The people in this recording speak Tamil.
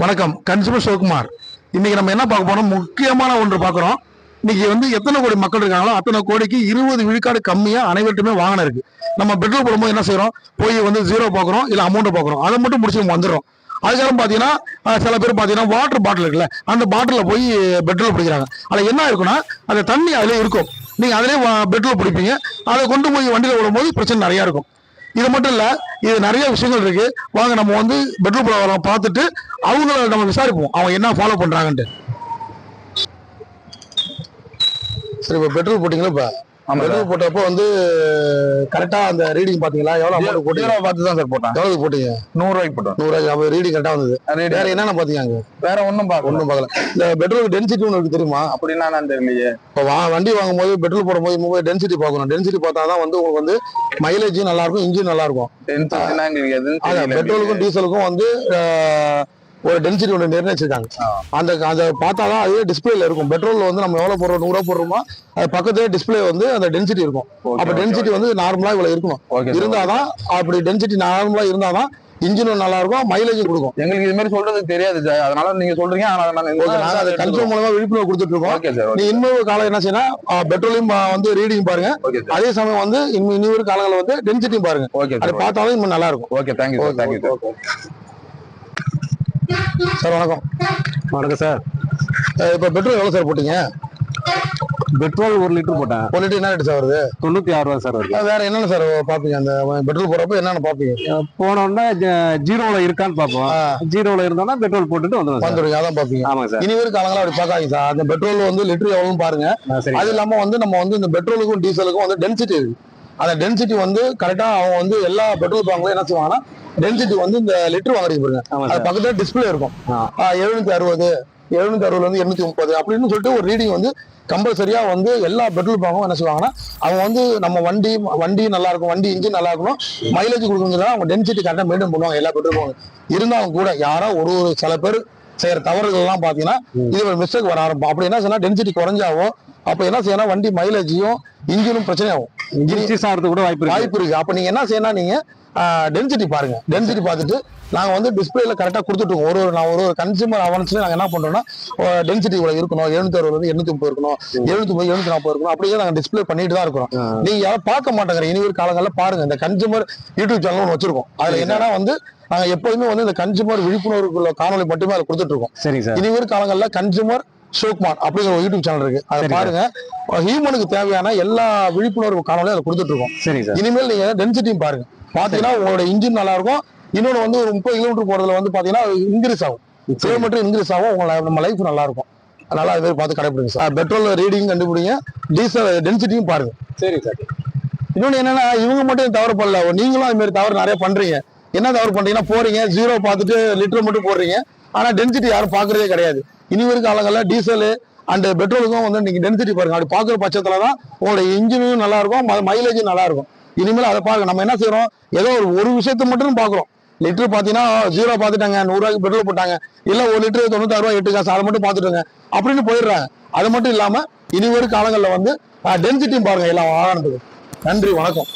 வணக்கம். கன்சூமர் சிவகுமார். இன்னைக்கு நம்ம என்ன பார்க்க போறோம்? முக்கியமான ஒன்று பார்க்குறோம். இன்னைக்கு வந்து எத்தனை கோடி மக்கள் இருக்காங்களோ அத்தனை கோடிக்கு இருபது விழுக்காடு கம்மியாக அனைவர்ட்டுமே வாங்கின இருக்கு. நம்ம பெட்ரோல் போடும்போது என்ன செய்யறோம்? போய் வந்து ஜீரோ பார்க்குறோம் இல்லை அமௌண்ட்டை பார்க்குறோம். அதை மட்டும் முடிச்சு நம்ம வந்துடுறோம். அதுக்கப்புறம் பார்த்தீங்கன்னா சில பேர் பார்த்தீங்கன்னா வாட்டர் பாட்டில் இருக்குல்ல அந்த பாட்டிலில் போய் பெட்ரோல் பிடிக்கிறாங்க. அதில் என்ன இருக்குன்னா அந்த தண்ணி அதிலே இருக்கும். நீங்கள் அதிலே பெட்ரோல் பிடிப்பீங்க. அதை கொண்டு போய் வண்டியில் விடும்போது பிரச்சனை நிறையா இருக்கும். இது மட்டும் இல்ல இது நிறைய விஷயங்கள் இருக்கு. வாங்க நம்ம வந்து பெட்ரோல் போட பார்த்துட்டு அவங்கள நம்ம விசாரிப்போம். அவங்க என்ன ஃபாலோ பண்றாங்கன்ட்டு. சரி இப்போ பெட்ரோல் போட்டிங்களா இப்போ? ஆமா பெட்ரோல் போட்டப்போ வந்து கரெக்டா அந்த ரீடிங் பாத்தீங்களா எவ்வளவு அமௌண்ட் போட்டீங்க? பார்த்து தான் சார் போட்டேன். எவ்வளவு போட்டீங்க? நூறு ரூபாய்க்கு போட்டோம். நூறு அப்போ ரீடிங் கரெக்டா வந்தது. வேற என்னென்ன பாத்தீங்க அங்க? வேற ஒண்ணும் பார்க்கணும் ஒன்றும் பார்க்கல. இந்த பெட்ரோல் டென்சிட்டி ஒன்று தெரியுமா? அப்படின்னா நான் தெரியலையே. இப்போ வா வண்டி வாங்கும்போது பெட்ரோல் போடும்போது மூவ் டென்சிட்டி பார்க்கணும். டென்சிட்டி பார்த்தா தான் வந்து உங்களுக்கு வந்து மைலேஜும் நல்லா இருக்கும் இன்ஜின் நல்லா இருக்கும். பெட்ரோலுக்கும் டீசலுக்கும் வந்து ஒரு டென்சிட்டி ஒன்று நிர்ணயிச்சிருக்காங்க. அந்த அதை பார்த்தா தான் அதே டிஸ்பிளேல இருக்கும். பெட்ரோல் வந்து நம்ம எவ்வளோ போடுறோம்? நூறுரூவா போடுறோமோ அது பக்கத்துலேயே டிஸ்பிளே வந்து அந்த டென்சிட்டி இருக்கும். அப்போ டென்சிட்டி வந்து நார்மலாக இவ்வளோ இருக்கணும். இருந்தாதான் அப்படி டென்சிட்டி நார்மலாக இருந்தாதான் இன்ஜினும் நல்லா இருக்கும் மைலேஜும் கொடுக்கும். எங்களுக்கு இது மாதிரி சொல்றது தெரியாது சார் அதனால நீங்க சொல்றீங்க நாங்கள் அதை கன்சூமர் மூலமா விழிப்புணர்வு கொடுத்துட்டு இருக்கோம் நீ இன்னொரு காலம் என்ன செய்யணும் பெட்ரோலையும் வந்து ரீடிங் பாருங்க. அதே சமயம் வந்து இன்னும் இன்னொரு காலங்களில் வந்து டென்சிட்டியும் பாருங்க. அதை பார்த்தாலும் இன்னும் நல்லா இருக்கும். ஓகே தேங்க்யூ தேங்க்யூ சார் வணக்கம். வணக்கம் சார். இப்போ பெட்ரோல் எவ்வளோ சார் போட்டீங்க? பெட்ரோல் ஒரு லிட்டர் போட்டேன். ஒரு லிட்டர் என்ன ரேட் சார் வருது? தொண்ணூத்தி ஆறு ரூபா சார் வருது. வேற என்னென்ன சார் பாப்பீங்க அந்த பெட்ரோல் போடுறப்ப என்னென்ன பாப்பீங்க போன உடனே ஜீரோல இருக்கான்னு பார்ப்போம். ஜீரோல இருந்தோம்னா பெட்ரோல் போட்டுட்டு வந்துடும் வந்துடுங்க அதான் பாப்பீங்க ஆமாங்க சார். இனி வரும் காலங்களா அப்படி பார்க்காதீங்க சார். அந்த பெட்ரோல் வந்து லிட்டர் எவ்வளோன்னு பாருங்க. அது இல்லாம வந்து நம்ம வந்து இந்த பெட்ரோலுக்கும் டீசலுக்கும் வந்து டென்சிட்டி இருக்கு. அந்த டென்சிட்டி வந்து கரெக்டா அவங்க வந்து எல்லா பெட்ரோல் பங்க்லயும் என்ன செய்வாங்கன்னா டென்சிட்டி வந்து இந்த லிட்டர் வாங்குறீங்க பாருங்க அது பக்கத்துல டிஸ்பிளே இருக்கும். எழுநூத்தி அறுபது எழுநூத்தி அறுபதுல இருந்து எண்ணூத்தி முப்பது அப்படின்னு சொல்லிட்டு ஒரு ரீடிங் வந்து கம்பல்சரியா வந்து எல்லா பெட்ரோல் பங்கும் என்ன செய்வாங்கன்னா அவங்க வந்து நம்ம வண்டி வண்டி நல்லா இருக்கும் வண்டி இன்ஜின் நல்லா இருக்கணும் மைலேஜ் கொடுக்கணுங்கிறதா அவங்க டென்சிட்டி கரெக்டாக மெயின்டைன் பண்ணுவாங்க எல்லா பெட்ரோல் பங்கும் இருந்தாலும் கூட யாரோ ஒரு ஒரு சில பேர் செய்யற தவறுகள் எல்லாம் பாத்தீங்கன்னா. இது ஒரு மிஸ்டேக் வர ஆரம்பிக்கும் அப்படி என்ன செய்யணும் டென்சிட்டி குறைஞ்சாவோ அப்ப என்ன செய்யணும் வண்டி மைலேஜையும் இன்ஜினும் பிரச்சனையாகும். இன்ஜின் ஆகிறதுக்கு கூட வாய்ப்பு வாய்ப்பு இருக்கு. அப்ப நீங்க என்ன செய்யணும் நீங்க டென்சிட்டி பாருங்க. டென்சிட்டி பார்த்துட்டு நாங்க வந்து டிஸ்பிளேல கரெக்டா கொடுத்துட்டோம் ஒரு ஒரு நான் ஒரு ஒரு கன்சியூமர் அவன்ஸ்ல நாங்க என்ன பண்றோம்னா டென்சிட்டி இவ்வளவு இருக்கணும். எழுநூத்தி அறுபது எண்ணூத்தி முப்பது இருக்கணும். எழுநூத்தி முப்பது எழுநூத்தி நாற்பது இருக்கணும். அப்படியே நாங்க டிஸ்பிளே பண்ணிட்டு தான் இருக்கிறோம். நீங்க யாரும் பார்க்க மாட்டேங்கிற இனி ஒரு காலங்களில் பாருங்க. இந்த கன்சியூமர் யூடியூப் சேனல் ஒன்று வச்சிருக்கோம். அதுல என்னன்னா வந்து நாங்க எப்போதுமே வந்து இந்த கன்சியூமர் விழிப்புணர்வுக்குள்ள காணொலி மட்டுமே அதை கொடுத்துட்டு இருக்கோம். சரிங்க சார். இனி ஒரு காலங்களில் கன்சியூமர் ஷோக்மான் அப்படிங்கிற ஒரு யூடியூப் சேனல் இருக்கு. அதை சரி, பாருங்க. ஹியூமனுக்கு தேவையான எல்லா விழிப்புணர்வு காணொலியும் அதை கொடுத்துட்டு இருக்கோம். சரிங்க சார். இனிமேல் நீங்க டென்சிட்டியும் பாருங்க. பாத்தீங்கன்னா உங்களோட இன்ஜின் நல்லா இருக்கும் இன்னொன்று வந்து ஒரு முப்பது கிலோமீட்டர் போறதுல வந்து பாத்தீங்கன்னா இன்க்ரீஸ் ஆகும். கிலோமீட்டர் இன்க்ரீஸ் ஆகும். உங்க li- நம்ம லைஃப் நல்லா இருக்கும் அதனால அது பார்த்து கடைப்பிடிங்க சார். பெட்ரோல் ரீடிங் கண்டுபிடிங்க. டீசல் டென்சிட்டியும் பாருங்க. சரிங்க சார். இன்னொன்று என்னன்னா இவங்க மட்டும் தவறு பண்ணல. நீங்களும் அது மாதிரி தவறு நிறைய பண்றீங்க. என்ன தவறு பண்றீங்கன்னா போறீங்க ஜீரோ பார்த்துட்டு லிட்டர் மட்டும் போடுறீங்க. ஆனா டென்சிட்டி யாரும் பாக்குறதே கிடையாது. இனி வரும் காலங்களில் டீசலு அண்ட் பெட்ரோலுக்கும் வந்து நீங்கள் டென்சிட்டி பாருங்க. அப்படி பார்க்குற பட்சத்தில் தான் உங்களோட இன்ஜினும் நல்லாயிருக்கும் மைலேஜும் நல்லாயிருக்கும் இனிமேல் அதை பார்க்க நம்ம என்ன செய்கிறோம் ஏதோ ஒரு ஒரு விஷயத்த மட்டும் பார்க்குறோம். லிட்டர் பார்த்தீங்கன்னா ஜீரோ பார்த்துட்டாங்க நூறுரூவாய்க்கு பெட்ரோல் போட்டாங்க. இல்லை ஒரு லிட்டர் தொண்ணூத்தாறு ரூபாய் எட்டு காசு அதை மட்டும் பார்த்துட்டுங்க. அப்படின்னு போயிடுறாங்க. அது மட்டும் இல்லாமல் இனி வரும் காலங்களில் வந்து டென்சிட்டியும் பாருங்கள் எல்லா வாகனத்துக்கும் நன்றி வணக்கம்.